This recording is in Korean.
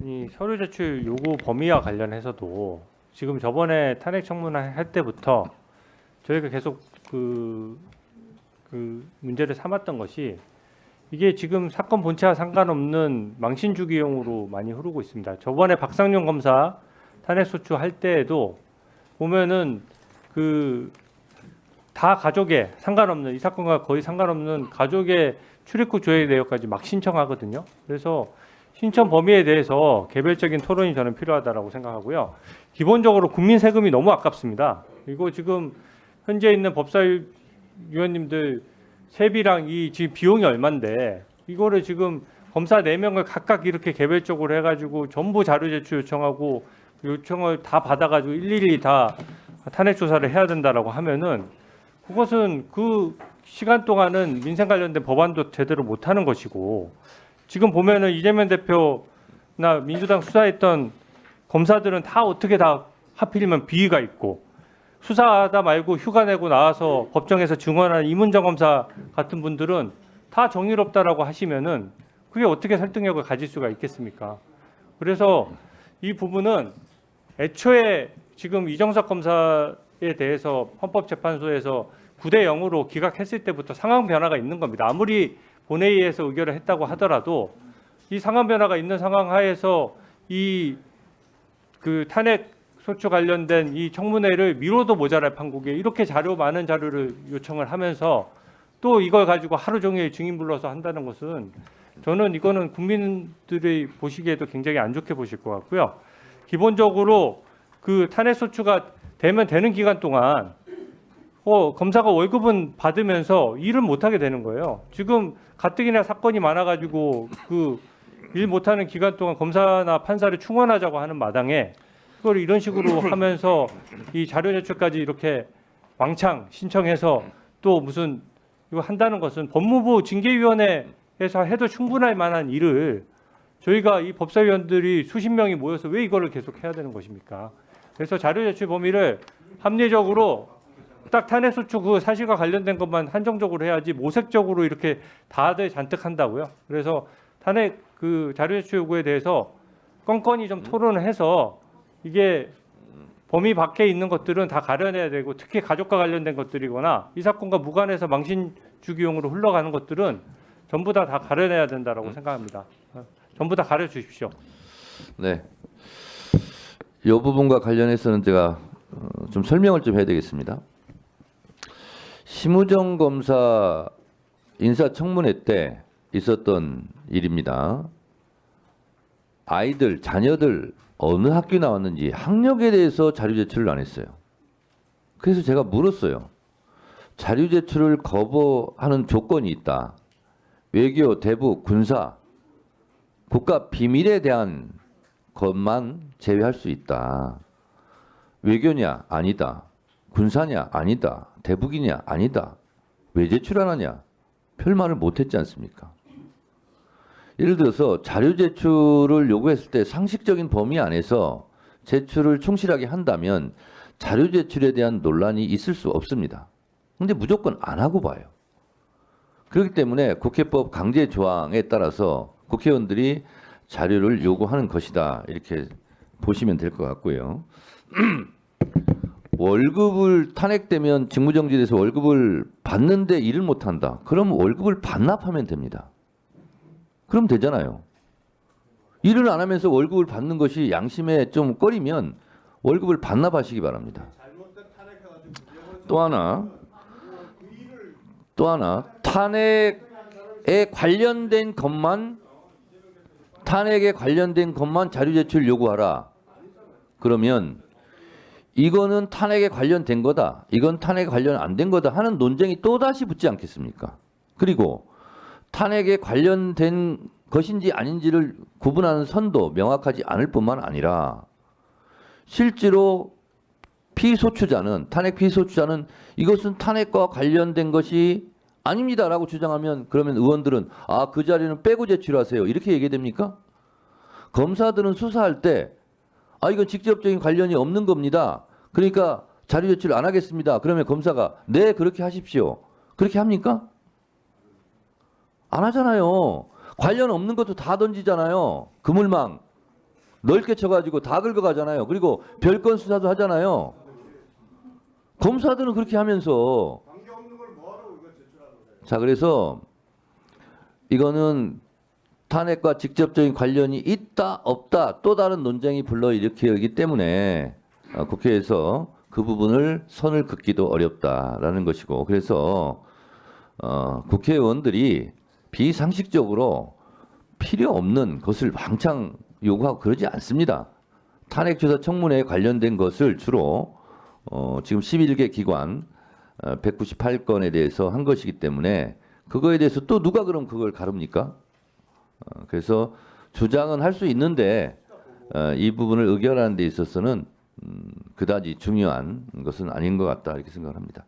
이 서류 제출 요구 범위와 관련해서도 지금 저번에 탄핵 청문회 할 때부터 저희가 계속 그, 그 문제를 삼았던 것이 이게 지금 사건 본체와 상관없는 망신 주기용으로 많이 흐르고 있습니다. 저번에 박상용 검사 탄핵 소추 할 때에도 보면은 그 다 가족의 상관없는 이 사건과 거의 상관없는 가족의 출입국 조회 내역까지 막 신청하거든요. 그래서 신청 범위에 대해서 개별적인 토론이 저는 필요하다라고 생각하고요. 기본적으로 국민 세금이 너무 아깝습니다. 이거 지금 현재 있는 법사위원님들 세비랑 이 지금 비용이 얼마인데 이거를 지금 검사 네 명을 각각 이렇게 개별적으로 해가지고 전부 자료 제출 요청하고 요청을 다 받아가지고 일일이 다 탄핵 조사를 해야 된다라고 하면은 그것은 그 시간 동안은 민생 관련된 법안도 제대로 못하는 것이고 지금 보면은 이재명 대표나 민주당 수사했던 검사들은 다 어떻게 다 하필이면 비위가 있고 수사하다 말고 휴가 내고 나와서 법정에서 증언하는 이문정 검사 같은 분들은 다 정의롭다라고 하시면은 그게 어떻게 설득력을 가질 수가 있겠습니까? 그래서 이 부분은 애초에 지금 이정석 검사에 대해서 헌법재판소에서 9대 0으로 기각했을 때부터 상황 변화가 있는 겁니다. 아무리 본회의에서 의결을 했다고 하더라도 이 상황 변화가 있는 상황 하에서 이 그 탄핵 소추 관련된 이 청문회를 미뤄도 모자랄 판국에 이렇게 자료 많은 자료를 요청을 하면서 또 이걸 가지고 하루 종일 증인 불러서 한다는 것은 저는 이거는 국민들이 보시기에도 굉장히 안 좋게 보실 것 같고요. 기본적으로 그 탄핵 소추가 되면 되는 기간 동안 어, 검사가 월급은 받으면서 일은 못하게 되는 거예요. 지금 가뜩이나 사건이 많아가지고 그 일 못하는 기간 동안 검사나 판사를 충원하자고 하는 마당에 그걸 이런 식으로 하면서 이 자료 제출까지 이렇게 왕창 신청해서 또 무슨 이거 한다는 것은 법무부 징계위원회에서 해도 충분할 만한 일을 저희가 이 법사위원들이 수십 명이 모여서 왜 이거를 계속 해야 되는 것입니까? 그래서 자료 제출 범위를 합리적으로 딱 탄핵 소추 그 사실과 관련된 것만 한정적으로 해야지 모색적으로 이렇게 다들 잔뜩 한다고요. 그래서 탄핵 그 자료 제출 요구에 대해서 건건히 좀 토론을 해서 이게 범위 밖에 있는 것들은 다 가려내야 되고 특히 가족과 관련된 것들이거나 이 사건과 무관해서 망신 주기용으로 흘러가는 것들은 전부 다 다 가려내야 된다라고 생각합니다. 어, 전부 다 가려 주십시오. 네. 이 부분과 관련해서는 제가 어, 좀 설명을 좀 해야 되겠습니다. 심우정 검사 인사청문회 때 있었던 일입니다. 아이들, 자녀들 어느 학교 나왔는지 학력에 대해서 자료 제출을 안 했어요. 그래서 제가 물었어요. 자료 제출을 거부하는 조건이 있다. 외교, 대북, 군사, 국가 비밀에 대한 것만 제외할 수 있다. 외교냐? 아니다. 군사냐? 아니다. 대북이냐? 아니다. 왜 제출 안 하냐? 별말을 못했지 않습니까? 예를 들어서 자료 제출을 요구했을 때 상식적인 범위 안에서 제출을 충실하게 한다면 자료 제출에 대한 논란이 있을 수 없습니다. 근데 무조건 안 하고 봐요. 그렇기 때문에 국회법 강제 조항에 따라서 국회의원들이 자료를 요구하는 것이다. 이렇게 보시면 될 것 같고요. 월급을 탄핵되면 직무정지돼서 월급을 받는데 일을 못한다. 그럼 월급을 반납하면 됩니다. 그럼 되잖아요. 일을 안 하면서 월급을 받는 것이 양심에 좀 꺼리면 월급을 반납하시기 바랍니다. 또 하나, 또 하나 탄핵에 관련된 것만 탄핵에 관련된 것만 자료 제출 요구하라. 그러면 이거는 탄핵에 관련된 거다. 이건 탄핵에 관련 안 된 거다 하는 논쟁이 또다시 붙지 않겠습니까? 그리고 탄핵에 관련된 것인지 아닌지를 구분하는 선도 명확하지 않을 뿐만 아니라 실제로 피소추자는 탄핵 피소추자는 이것은 탄핵과 관련된 것이 아닙니다라고 주장하면 그러면 의원들은 아 그 자리는 빼고 제출하세요 이렇게 얘기 됩니까? 검사들은 수사할 때 아 이건 직접적인 관련이 없는 겁니다. 그러니까 자료 제출 안 하겠습니다. 그러면 검사가 네 그렇게 하십시오. 그렇게 합니까? 안 하잖아요. 관련 없는 것도 다 던지잖아요. 그물망. 넓게 쳐가지고 다 긁어가잖아요. 그리고 별건 수사도 하잖아요. 검사들은 그렇게 하면서 자 그래서 이거는 탄핵과 직접적인 관련이 있다 없다 또 다른 논쟁이 불러일으키기 때문에 어, 국회에서 그 부분을 선을 긋기도 어렵다라는 것이고 그래서 어, 국회의원들이 비상식적으로 필요 없는 것을 왕창 요구하고 그러지 않습니다. 탄핵조사 청문회에 관련된 것을 주로 어, 지금 11개 기관 어, 198건에 대해서 한 것이기 때문에 그거에 대해서 또 누가 그럼 그걸 가릅니까? 어, 그래서 주장은 할 수 있는데 어, 이 부분을 의결하는 데 있어서는 음, 그다지 중요한 것은 아닌 것 같다 이렇게 생각합니다.